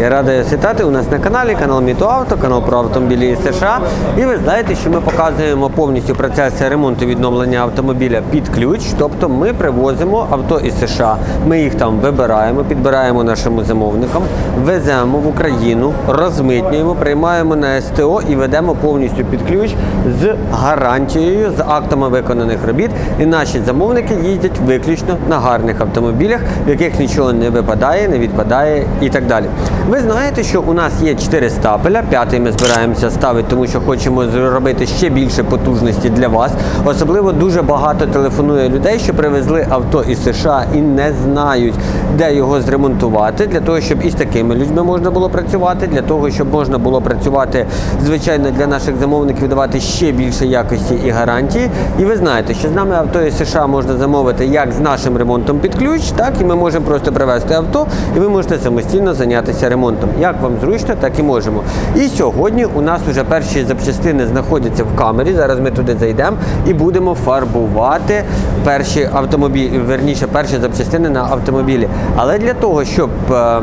Я радий вас вітати у нас на каналі, канал Міто Авто, канал про автомобілі США. І ви знаєте, що ми показуємо повністю процес ремонту відновлення автомобіля під ключ. Тобто ми привозимо авто із США, ми їх там вибираємо, підбираємо нашим замовникам, веземо в Україну, розмитнюємо, приймаємо на СТО і ведемо повністю під ключ з гарантією, з актами виконаних робіт. І наші замовники їздять виключно на гарних автомобілях, в яких нічого не випадає, не відпадає і так далі. Ви знаєте, що у нас є 4 стапеля. П'ятий ми збираємося ставити, тому що хочемо зробити ще більше потужності для вас. Особливо дуже багато телефонує людей, що привезли авто із США і не знають, де його зремонтувати, для того, щоб із такими людьми можна було працювати, для того, щоб можна було працювати, звичайно, для наших замовників давати ще більше якості і гарантії. І ви знаєте, що з нами авто із США можна замовити як з нашим ремонтом під ключ, так і ми можемо просто привезти авто, і ви можете самостійно зайнятися ремонтом. Як вам зручно, так і можемо. І сьогодні у нас вже перші запчастини знаходяться в камері. Зараз ми туди зайдемо і будемо фарбувати перші автомобілі, верніше, перші запчастини на автомобілі. Але для того, щоб е,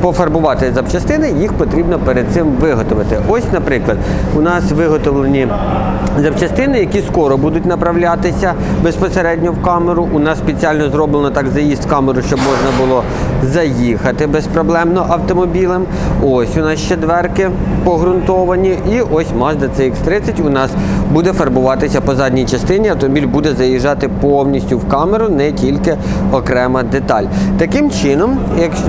пофарбувати запчастини, їх потрібно перед цим виготовити. Ось, наприклад, у нас виготовлені запчастини, які скоро будуть направлятися безпосередньо в камеру. У нас спеціально зроблено так заїзд в камеру, щоб можна було заїхати безпроблемно автомобілем. Ось у нас ще дверки погрунтовані. І ось Mazda CX-30 у нас буде фарбуватися по задній частині. Автомобіль буде заїжджати повністю в камеру, не тільки окрема деталь. Таким чином,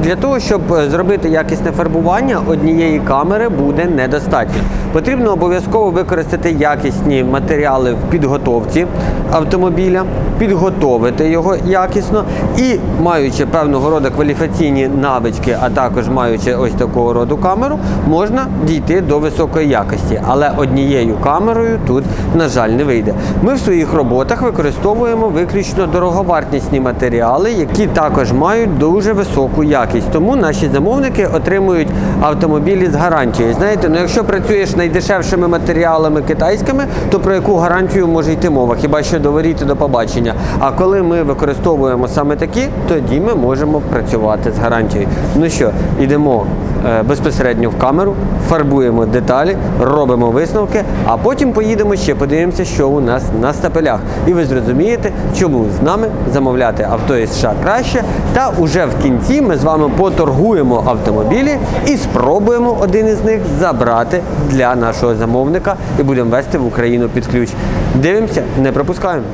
для того, щоб е, зробити якісне фарбування, однієї камери буде недостатньо. Потрібно обов'язково використати якісні матеріали в підготовці автомобіля, підготовити його якісно і, маючи певного роду кваліфікаційні навички, а також маючи ось такого роду камеру, можна дійти до високої якості. Але однією камерою тут, на жаль, не вийде. Ми в своїх роботах використовуємо виключно дороговартісні матеріали, які також мають дуже високу якість. Тому наші замовники отримують автомобілі з гарантією. Знаєте, ну якщо працюєш найдешевшими матеріалами китайськими, то про яку гарантію може йти мова? Хіба що доваріти до побачення? А коли ми використовуємо саме такі, тоді ми можемо працювати з гарантією. Ну що, йдемо е, безпосередньо в камеру, фарбуємо деталі, робимо висновки, а потім поїдемо ще подивимося, що у нас на стапелях. І ви зрозумієте, чому з нами замовляти авто із США краще. Та уже в кінці ми з вами поторгуємо автомобілі і спробуємо один із них забрати для нашого замовника і будемо вести в Україну під ключ. Дивимося, не пропускаємо.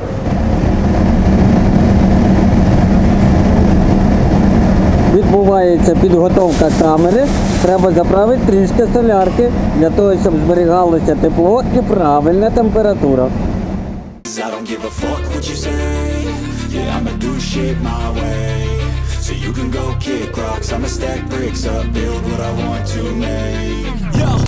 Відбувається підготовка камери. Треба заправити трішки солярки для того, щоб зберігалося тепло і правильна температура. So you can go kick rocks. I'ma stack bricks up, build what I want to make. Yo,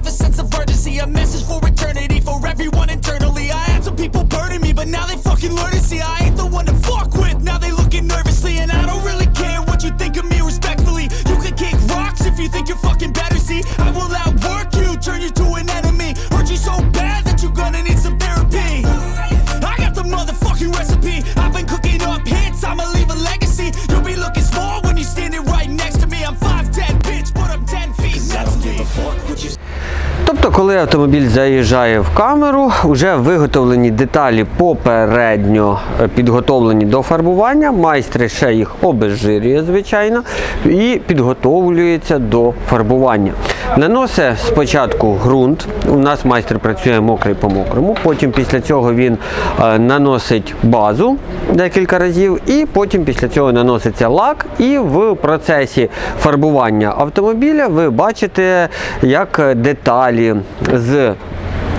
автомобіль заїжджає в камеру, вже виготовлені деталі попередньо е, підготовлені до фарбування, майстри ще їх обезжирює, звичайно, і підготовлюється до фарбування. Наносить спочатку ґрунт. У нас майстер працює мокрий по мокрому. Потім після цього він е, наносить базу декілька разів, і потім після цього наноситься лак. І в процесі фарбування автомобіля ви бачите, як деталі з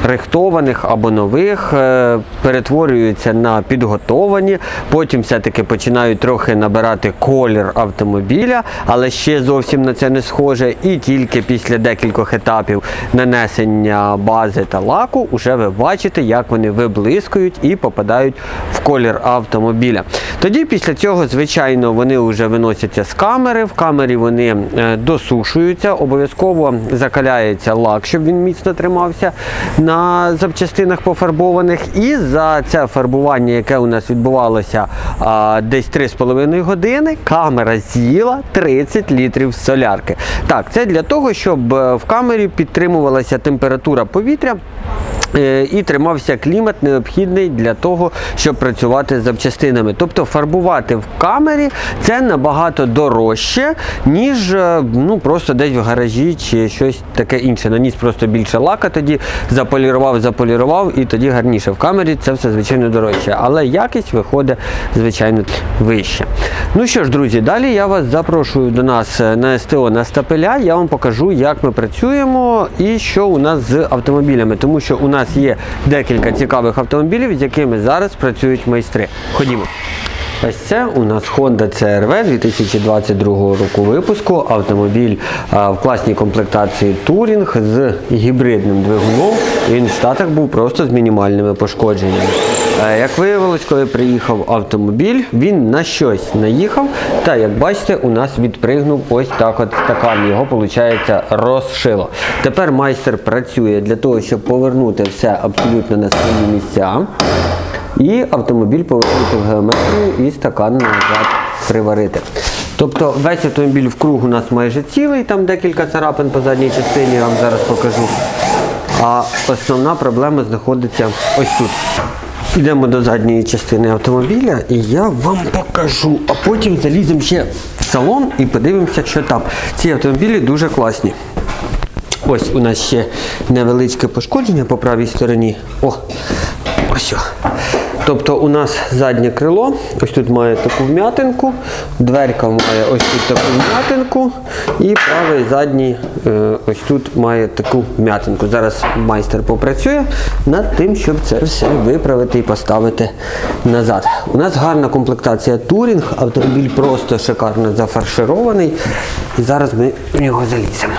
рихтованих або нових е, перетворюються на підготовані, потім все-таки починають трохи набирати колір автомобіля, але ще зовсім на це не схоже. І тільки після декількох етапів нанесення бази та лаку вже ви бачите, як вони виблискують і попадають в колір автомобіля. Тоді після цього, звичайно, вони вже виносяться з камери. В камері вони е, досушуються, обов'язково закаляється лак, щоб він міцно тримався на запчастинах пофарбованих. І за це фарбування, яке у нас відбувалося а, десь 3,5 години, камера з'їла 30 літрів солярки. Так, це для того, щоб е, в камері підтримувалася температура повітря. Е, І тримався клімат необхідний для того, щоб працювати з запчастинами. Тобто фарбувати в камері це набагато дорожче, ніж е, ну, просто десь в гаражі чи щось таке інше. Наніс просто більше лака, тоді заполірував, заполірував і тоді гарніше. В камері це все звичайно дорожче, але якість виходить звичайно вище. Ну що ж, друзі, далі я вас запрошую до нас е, на СТО на Стапеля. Я вам покажу, як ми працюємо і що у нас з автомобілями, тому що у нас є декілька цікавих автомобілів, з якими зараз працюють майстри. Ходімо. Ось це у нас Honda CRV 2022 року випуску. Автомобіль в класній комплектації Touring з гібридним двигуном. Він в Штатах був просто з мінімальними пошкодженнями. Як виявилось, коли приїхав автомобіль, він на щось наїхав, та як бачите, у нас відпригнув ось так от стакан. Його, виходить, розшило. Тепер майстер працює для того, щоб повернути все абсолютно на свої місця. І автомобіль повернути в геометрію і стакан назад приварити. Тобто весь автомобіль в круг у нас майже цілий, там декілька царапин по задній частині, я вам зараз покажу. А основна проблема знаходиться ось тут. Йдемо до задньої частини автомобіля і я вам покажу. А потім заліземо ще в салон і подивимося, що там. Ці автомобілі дуже класні. Ось у нас ще невеличке пошкодження по правій стороні. О, ось. о. Тобто у нас заднє крило, ось тут має таку вм'ятинку, дверка має ось тут таку вм'ятинку, і правий задній е, ось тут має таку вм'ятинку. Зараз майстер попрацює над тим, щоб це все виправити і поставити назад. У нас гарна комплектація турінг, автомобіль просто шикарно зафарширований. І зараз ми в нього заліземо.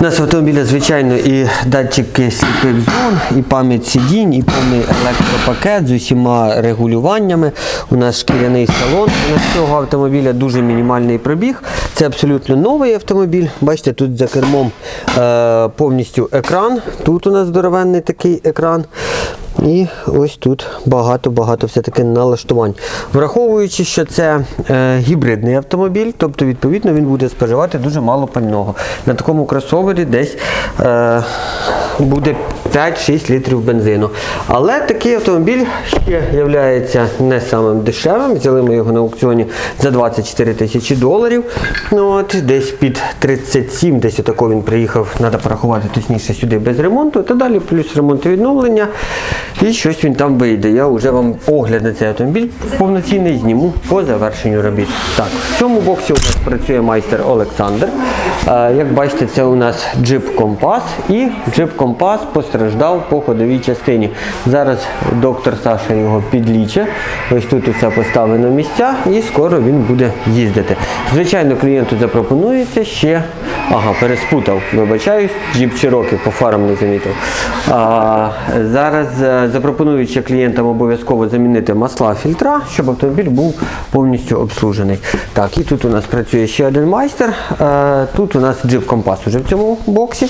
У нас в автомобіля, звичайно, і датчики сліпих зон, і пам'ять сидінь, і повний електропакет з усіма регулюваннями. У нас шкіряний салон. У нас цього автомобіля дуже мінімальний пробіг. Це абсолютно новий автомобіль. Бачите, тут за кермом е, повністю екран. Тут у нас здоровенний такий екран. І ось тут багато-багато все-таки налаштувань. Враховуючи, що це е, гібридний автомобіль, тобто, відповідно, він буде споживати дуже мало пального. На такому кросовері десь е, буде 5-6 літрів бензину. Але такий автомобіль ще є не самим дешевим. Взяли ми його на аукціоні за 24 тисячі доларів. Ну, от, десь під 37, десь отако він приїхав, треба порахувати точніше сюди без ремонту. Та далі плюс ремонт і відновлення. І щось він там вийде. Я вже вам огляд на цей автомобіль повноцінний зніму по завершенню робіт. Так, в цьому боксі у нас працює майстер Олександр. Е, Як бачите, це у нас джип Компас і джип Компас постраждав по ходовій частині. Зараз доктор Саша його підліче. Ось тут усе поставлено місця і скоро він буде їздити. Звичайно, клієнту запропонується ще. Ага, переспутав, вибачаюсь, джип Cherokee по фарам не замітив. А, зараз запропоную ще клієнтам обов'язково замінити масла фільтра, щоб автомобіль був повністю обслужений. Так, і тут у нас працює ще один майстер. Е, Тут у нас джип компас уже в цьому боксі.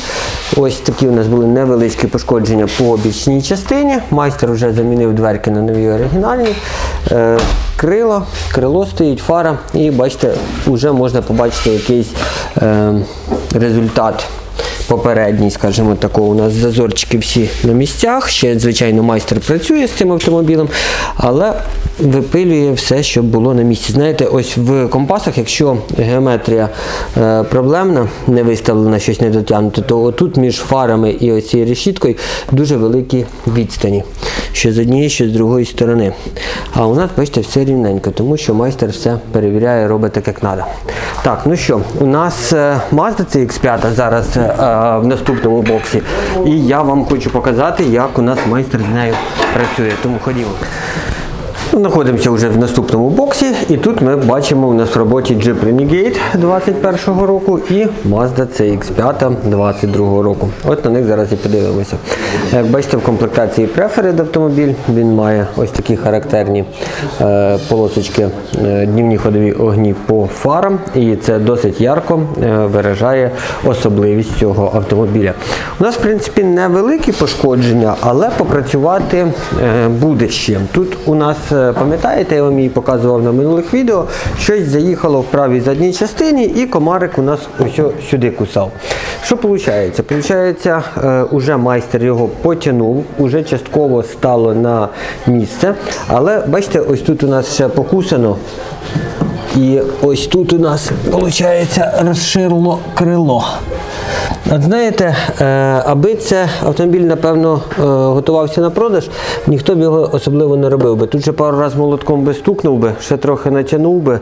Ось такі у нас були невеличкі пошкодження по бічній частині. Майстер вже замінив дверки на нові оригінальні. Е, Крило, крило стоїть, фара, і бачите, вже можна побачити якийсь е, результат попередній, скажімо такого. У нас зазорчики всі на місцях. Ще, звичайно, майстер працює з цим автомобілем, але випилює все, що було на місці. Знаєте, ось в компасах, якщо геометрія е, проблемна, не виставлена, щось не дотягнуто, то отут між фарами і ось цією решіткою дуже великі відстані. Що з однієї, що з другої сторони. А у нас, бачите, все рівненько, тому що майстер все перевіряє, робить так, як треба. Так, ну що, у нас е, Mazda CX-5 зараз е, в наступному боксі. І я вам хочу показати, як у нас майстер з нею працює. Тому ходімо. Знаходимося вже в наступному боксі, і тут ми бачимо у нас в роботі Jeep Renegade 21 року і Mazda CX-5 22 року. От на них зараз і подивимося. Як бачите, в комплектації Preferred автомобіль він має ось такі характерні е, полосочки, е, днівні ходові огні по фарам, і це досить ярко е, виражає особливість цього автомобіля. У нас, в принципі, невеликі пошкодження, але попрацювати е, буде з чим. Тут у нас, е, пам'ятаєте, я вам її показував на минулих відео, щось заїхало в правій задній частині, і комарик у нас ось сюди кусав. Що виходить? Получається, е, уже майстер його потягнув, уже частково стало на місце. Але бачите, ось тут у нас ще покусано. І ось тут у нас, виходить, розширило крило. Знаєте, е, аби це автомобіль, напевно, е, готувався на продаж, ніхто б його особливо не робив би. Тут ще пару разів молотком би стукнув би, ще трохи натягнув би.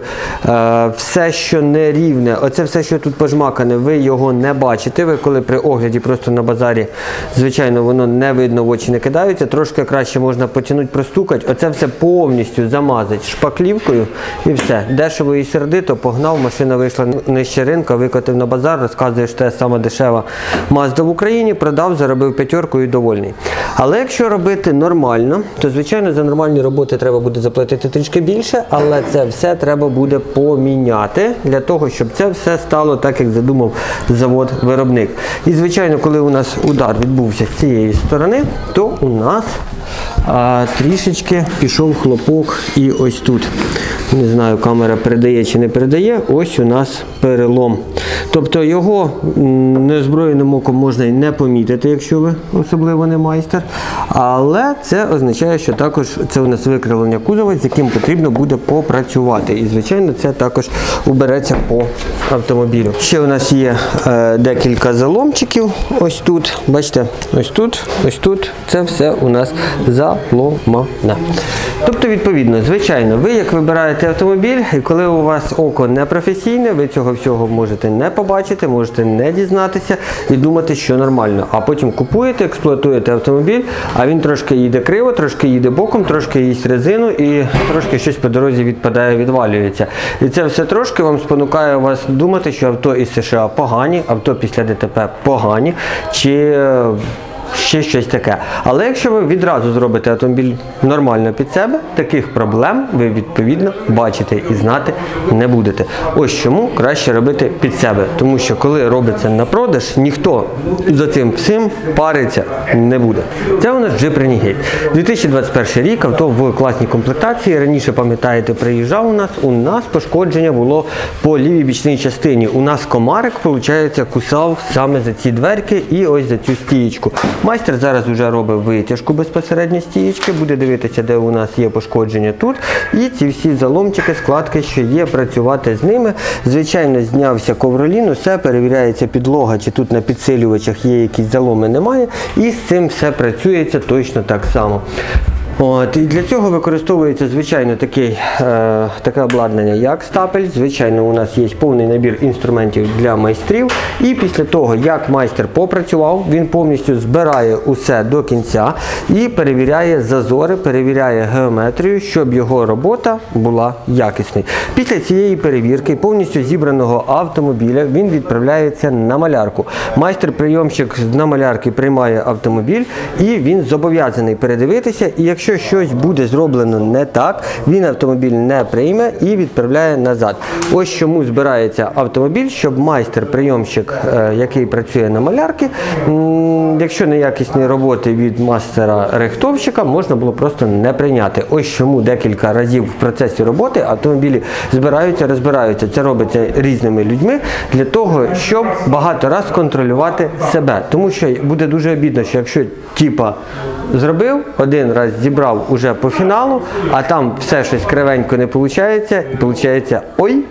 Е, Все, що не рівне, оце все, що тут пожмакане, ви його не бачите. Ви коли при огляді просто на базарі, звичайно, воно не видно, в очі не кидаються. Трошки краще можна потягнути, простукати. Оце все повністю замазати шпаклівкою і все. Дешево і сердито, погнав, машина вийшла нижче ринка, викотив на базар, розказуєш, що це сама дешева Мазда в Україні, продав, заробив п'ятерку і довольний. Але якщо робити нормально, то звичайно за нормальні роботи треба буде заплатити трішки більше, але це все треба буде поміняти для того, щоб це все стало так, як задумав завод-виробник. І звичайно, коли у нас удар відбувся з цієї сторони, то у нас а, трішечки пішов хлопок і ось тут. Не знаю, камера передає чи не передає. Ось у нас перелом. Тобто його неозброєним оком можна і не помітити, якщо ви особливо не майстер. Але це означає, що також це у нас викривлення кузова, з яким потрібно буде попрацювати. І, звичайно, це також убереться по автомобілю. Ще у нас є е, декілька заломчиків. Ось тут. Бачите, ось тут, ось тут. Це все у нас заломане. Тобто, відповідно, звичайно, ви як вибираєте автомобіль, і коли у вас око не професійне, ви цього всього можете не побачити, можете не дізнатися і думати, що нормально. А потім купуєте, експлуатуєте автомобіль, а він трошки їде криво, трошки їде боком, трошки їсть резину і трошки щось по дорозі відпадає, відвалюється. І це все трошки вам спонукає вас думати, що авто із США погані, авто після ДТП погані. чи... ще щось таке. Але якщо ви відразу зробите автомобіль нормально під себе, таких проблем ви відповідно бачите і знати не будете. Ось чому краще робити під себе. Тому що коли робиться на продаж, ніхто за цим всім париться не буде. Це у нас Jeep Renegade. 2021 рік авто в класній комплектації. Раніше, пам'ятаєте, приїжджав у нас. У нас пошкодження було по лівій бічній частині. У нас комарик, виходить, кусав саме за ці дверки і ось за цю стієчку. Майстер зараз вже робить витяжку безпосередньо стієчки, буде дивитися, де у нас є пошкодження тут. І ці всі заломчики, складки, що є, працювати з ними. Звичайно, знявся ковролін, усе перевіряється підлога, чи тут на підсилювачах є якісь заломи, немає. І з цим все працюється точно так само. От, і для цього використовується звичайно такий, е, таке обладнання, як стапель. Звичайно, у нас є повний набір інструментів для майстрів. І після того, як майстер попрацював, він повністю збирає усе до кінця і перевіряє зазори, перевіряє геометрію, щоб його робота була якісною. Після цієї перевірки повністю зібраного автомобіля він відправляється на малярку. Майстер-прийомщик на малярки приймає автомобіль і він зобов'язаний передивитися. І якщо щось буде зроблено не так, він автомобіль не прийме і відправляє назад. Ось чому збирається автомобіль, щоб майстер-прийомщик, е, який працює на малярки, якщо неякісні роботи від мастера-рихтовщика, можна було просто не прийняти. Ось чому декілька разів в процесі роботи автомобілі збираються, розбираються. Це робиться різними людьми для того, щоб багато раз контролювати себе. Тому що буде дуже обідно, що якщо типа зробив, один раз зібрав уже по фіналу, а там все щось кривенько не виходить, і виходить, ой.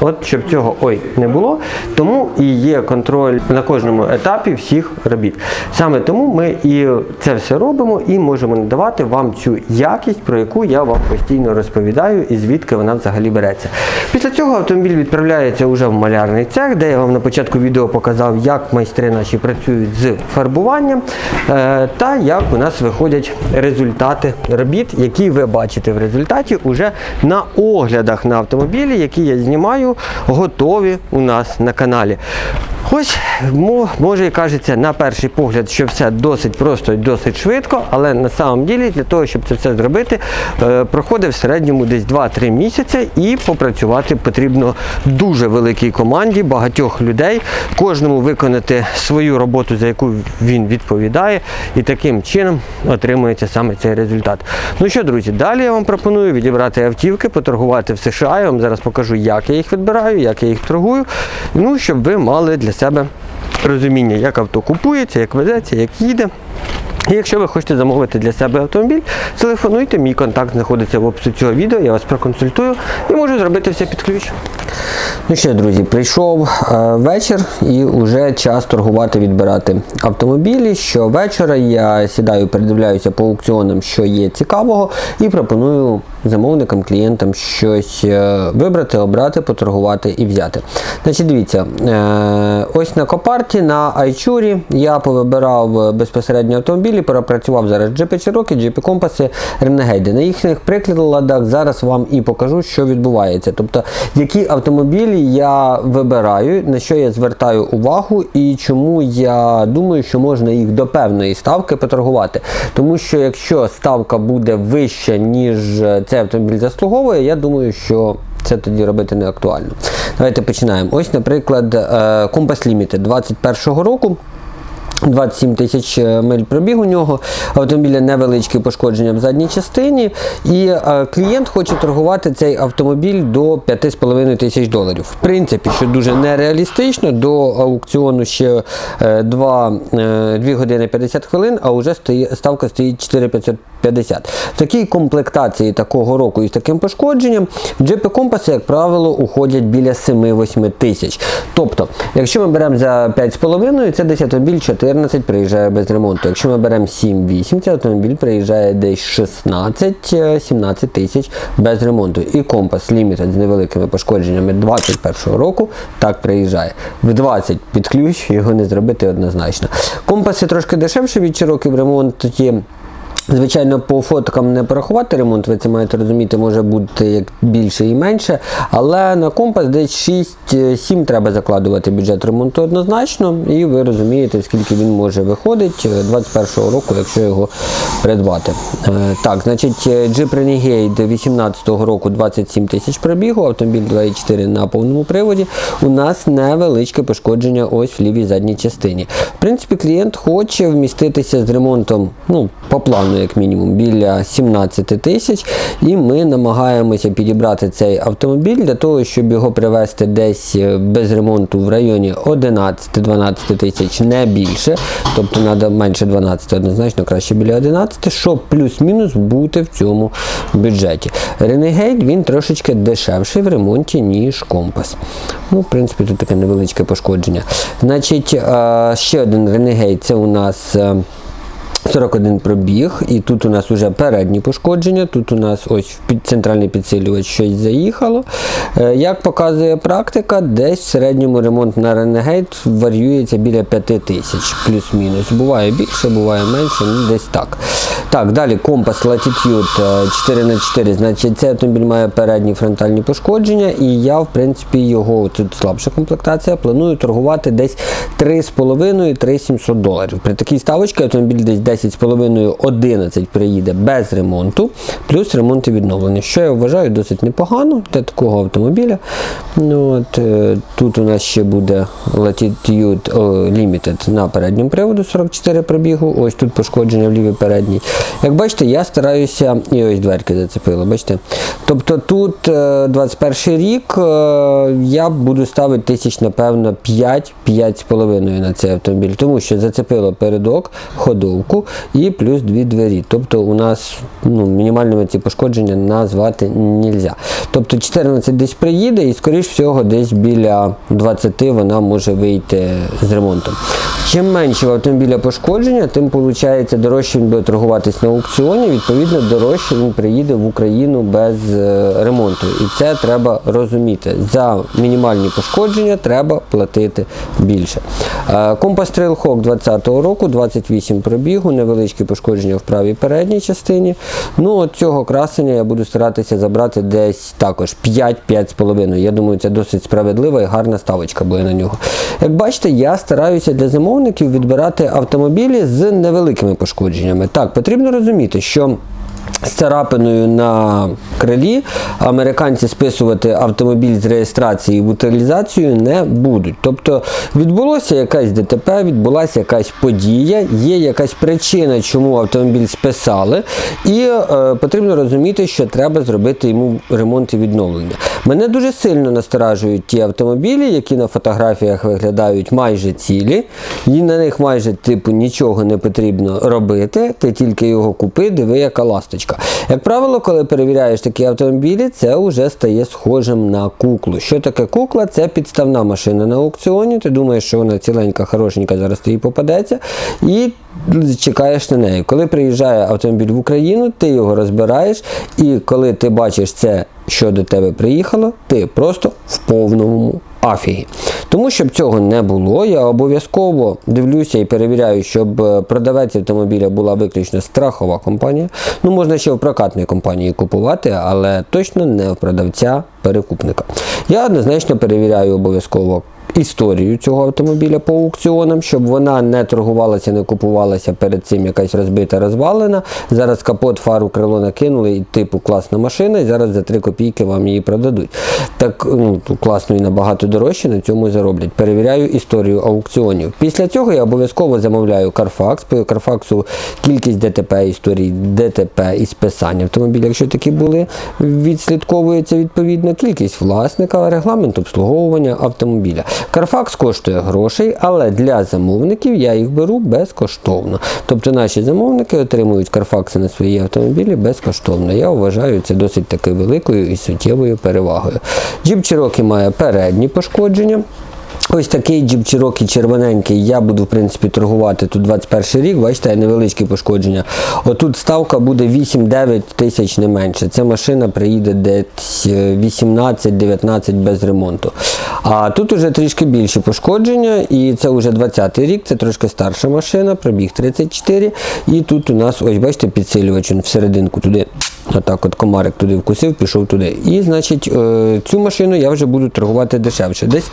От щоб цього ой не було, тому і є контроль на кожному етапі всіх робіт. Саме тому ми і це все робимо і можемо надавати вам цю якість, про яку я вам постійно розповідаю і звідки вона взагалі береться. Після цього автомобіль відправляється уже в малярний цех, де я вам на початку відео показав, як майстри наші працюють з фарбуванням е, та як у нас виходять результати робіт, які ви бачите в результаті уже на оглядах на автомобілі, які я знімаю, готові у нас на каналі. Ось, може і кажеться на перший погляд, що все досить просто і досить швидко, але на самом ділі для того, щоб це все зробити, е, проходить в середньому десь 2-3 місяці і попрацювати потрібно дуже великій команді, багатьох людей, кожному виконати свою роботу, за яку він відповідає, і таким чином отримується саме цей результат. Ну що, друзі, далі я вам пропоную відібрати автівки, поторгувати в США. Я вам зараз покажу, як я їх відбираю, як я їх торгую. Ну, щоб ви мали для себе розуміння, як авто купується, як везеться, як їде. І якщо ви хочете замовити для себе автомобіль, телефонуйте, мій контакт знаходиться в описі цього відео, я вас проконсультую і можу зробити все під ключ. Ну що, друзі, прийшов е, вечір і вже час торгувати, відбирати автомобілі. Щовечора я сідаю, передивляюся по аукціонам, що є цікавого, і пропоную замовникам, клієнтам щось е, вибрати, обрати, поторгувати і взяти. Значить, дивіться, е, ось на Копарті, на Айчурі я повибирав е, безпосередньо автомобілі, пропрацював зараз джипи Cherokee, джипи Компаси, Ренегейди. На їхніх прикладах зараз вам і покажу, що відбувається. Тобто, які автомобілі я вибираю, на що я звертаю увагу і чому я думаю, що можна їх до певної ставки поторгувати. Тому що якщо ставка буде вища, ніж е, цей автомобіль заслуговує, я думаю, що це тоді робити не актуально. Давайте починаємо. Ось, наприклад, е, Compass Limited 21 року. 27 тисяч е, миль пробіг у нього, автомобіля невеличкі пошкодження в задній частині, і е, клієнт хоче торгувати цей автомобіль до 5,5 тисяч доларів. В принципі, що дуже нереалістично, до аукціону ще е, 2, е, 2 години 50 хвилин, а вже ставка стоїть 4,550. В такій комплектації такого року і з таким пошкодженням джипи компаси, як правило, уходять біля 7-8 тисяч. Тобто, якщо ми беремо за 5,5, це десь автомобіль 14 приїжджає без ремонту. Якщо ми беремо 7-8, цей автомобіль приїжджає десь 16-17 тисяч без ремонту. І компас Limited з невеликими пошкодженнями 21 року так приїжджає. В 20 під ключ його не зробити однозначно. Компаси трошки дешевше від Cherokee в ремонті. Звичайно, по фоткам не порахувати ремонт, ви це маєте розуміти, може бути як більше і менше. Але на компас десь 6-7 треба закладувати бюджет ремонту однозначно, і ви розумієте, скільки він може виходити 21 року, якщо його придбати. Е, Так, значить, Jeep Renegade 18 року 27 тисяч пробігу, автомобіль 2.4 на повному приводі. У нас невеличке пошкодження ось в лівій задній частині. В принципі, клієнт хоче вміститися з ремонтом, ну, по плану, як мінімум, біля 17 тисяч. І ми намагаємося підібрати цей автомобіль для того, щоб його привезти десь е, без ремонту в районі 11-12 тисяч, не більше. Тобто треба менше 12, однозначно краще біля 11, щоб плюс-мінус бути в цьому бюджеті. Renegade він трошечки дешевший в ремонті, ніж компас. Ну, в принципі, тут таке невеличке пошкодження. Значить, е, ще один Renegade це у нас. Е, 41 пробіг, і тут у нас вже передні пошкодження, тут у нас ось під центральний підсилювач щось заїхало. Е, Як показує практика, десь в середньому ремонт на Renegade варіюється біля 5 тисяч, плюс-мінус. Буває більше, буває менше, ну десь так. Так, далі компас Latitude 4х4, значить цей автомобіль має передні фронтальні пошкодження, і я, в принципі, його тут слабша комплектація, планую торгувати десь 3,5-3,700 доларів. При такій ставочці автомобіль десь 10,5-11 приїде без ремонту, плюс ремонт і відновлення, що я вважаю досить непогано для такого автомобіля. Ну, от, е, тут у нас ще буде Latitude Limited на передньому приводу 44 пробігу. Ось тут пошкодження в лівій передній. Як бачите, я стараюся. І ось дверки зацепило, бачите? Тобто тут е, 21 рік е, я буду ставити тисяч, напевно, 5-5,5 на цей автомобіль, тому що зацепило передок, ходовку. І плюс дві двері. Тобто у нас ну, мінімальними ці пошкодження назвати нельзя. Тобто 14 десь приїде і, скоріш всього, десь біля 20 вона може вийти з ремонтом. Чим менше в автомобіля пошкодження, тим виходить дорожче він буде торгуватись на аукціоні. Відповідно, дорожче він приїде в Україну без е, ремонту. І це треба розуміти. За мінімальні пошкодження треба платити більше. Е, Компас Trailhawk 2020 року, 28 пробігу, невеличкі пошкодження в правій передній частині. Ну, от цього красення я буду старатися забрати десь також 5-5,5. Я думаю, це досить справедлива і гарна ставочка буде на нього. Як бачите, я стараюся для замовників відбирати автомобілі з невеликими пошкодженнями. Так, потрібно розуміти, що з царапиною на крилі американці списувати автомобіль з реєстрації в утилізацію не будуть. Тобто відбулося якась ДТП, відбулася якась подія, є якась причина, чому автомобіль списали, і е, потрібно розуміти, що треба зробити йому ремонт і відновлення. Мене дуже сильно насторажують ті автомобілі, які на фотографіях виглядають майже цілі, і на них майже типу нічого не потрібно робити. Ти тільки його купи, диви, яка ласточка. Як правило, коли перевіряєш такі автомобілі, це вже стає схожим на куклу. Що таке кукла? Це підставна машина на аукціоні. Ти думаєш, що вона ціленька, хорошенька, зараз тобі попадеться. І чекаєш на неї. Коли приїжджає автомобіль в Україну, ти його розбираєш, і коли ти бачиш це, що до тебе приїхало, ти просто в повному афігі. Тому, щоб цього не було, я обов'язково дивлюся і перевіряю, щоб е, продавець автомобіля була виключно страхова компанія. Ну, можна ще в прокатної компанії купувати, але точно не в продавця-перекупника. Я однозначно перевіряю обов'язково історію цього автомобіля по аукціонам, щоб вона не торгувалася, не купувалася перед цим якась розбита, розвалена. Зараз капот, фару, крило накинули, і типу класна машина, і зараз за 3 копійки вам її продадуть. Так ну, класно і набагато дорожче на цьому зароблять. Перевіряю історію аукціонів. Після цього я обов'язково замовляю Carfax. По Carfax кількість ДТП історій, ДТП і списання автомобіля, якщо такі були, відслідковується відповідно кількість власника, регламент обслуговування автомобіля. Carfax коштує грошей, але для замовників я їх беру безкоштовно. Тобто наші замовники отримують карфакси на свої автомобілі безкоштовно. Я вважаю це досить таки великою і суттєвою перевагою. Jeep Cherokee має передні пошкодження. Ось такий Jeep Cherokee червоненький я буду в принципі торгувати тут 21 рік, бачите, невеличкі пошкодження. Отут ставка буде 8-9 тисяч не менше. Ця машина приїде десь 18-19 без ремонту. А тут уже трішки більше пошкодження, і це вже 20 рік, це трошки старша машина, пробіг 34. І тут у нас, ось бачите, підсилювач він всерединку туди. Отак от комарик туди вкусив, пішов туди. І значить е, цю машину я вже буду торгувати дешевше. Десь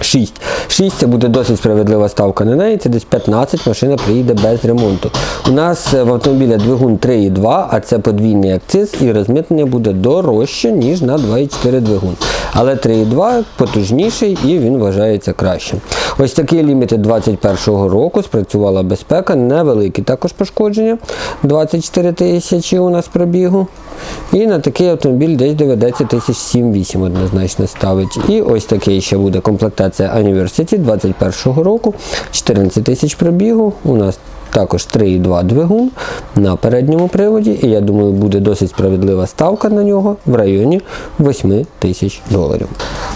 6. 6 це буде досить справедлива ставка на неї, це десь 15 машина приїде без ремонту. У нас в автомобіля двигун 3,2, а це подвійний акциз і розмитнення буде дорожче, ніж на 2,4 двигун. Але 3,2 потужніший і він вважається кращим. Ось такий лімітед 21-го року спрацювала безпека, невеликі також пошкодження. 24 тисячі у нас пробігу. І на такий автомобіль десь доведеться 1007-8 однозначно ставить. І ось такий ще буде комплектація Anniversary 21-го року. 14 тисяч пробігу. У нас також 3,2 двигун на передньому приводі. І я думаю, буде досить справедлива ставка на нього в районі 8 тисяч доларів.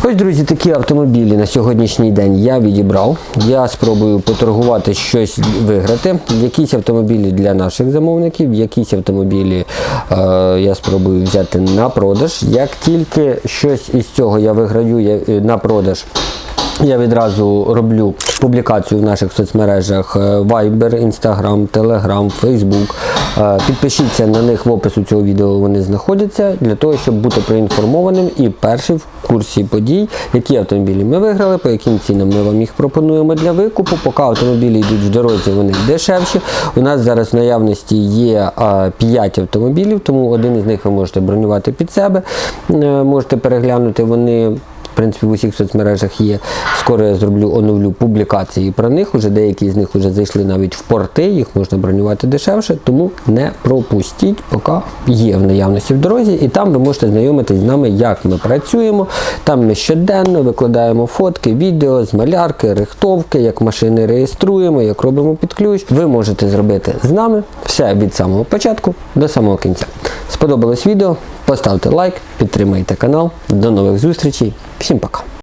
Ось, друзі, такі автомобілі на сьогоднішній день я відібрав. Я спробую поторгувати щось виграти. Якісь автомобілі для наших замовників, якісь автомобілі е, я спробую взяти на продаж. Як тільки щось із цього я виграю я, е, на продаж. Я відразу роблю публікацію в наших соцмережах е, Viber, Instagram, Telegram, Facebook. Е, Підпишіться на них в опису цього відео, вони знаходяться для того, щоб бути проінформованим і перший в курсі подій, які автомобілі ми виграли, по яким цінам ми вам їх пропонуємо для викупу. Поки автомобілі йдуть в дорозі, вони дешевші. У нас зараз в наявності є 5 автомобілів, тому один із них ви можете бронювати під себе. Е, Можете переглянути вони. Принципі в усіх соцмережах є. Скоро я зроблю оновлю публікації про них. Уже деякі з них вже зайшли навіть в порти, їх можна бронювати дешевше, тому не пропустіть, поки є в наявності в дорозі, і там ви можете знайомитись з нами, як ми працюємо. Там ми щоденно викладаємо фотки, відео з малярки, рихтовки, як машини реєструємо, як робимо під ключ. Ви можете зробити з нами все від самого початку до самого кінця. Сподобалось відео? Поставте лайк, підтримайте канал. До нових зустрічей. Всім пока.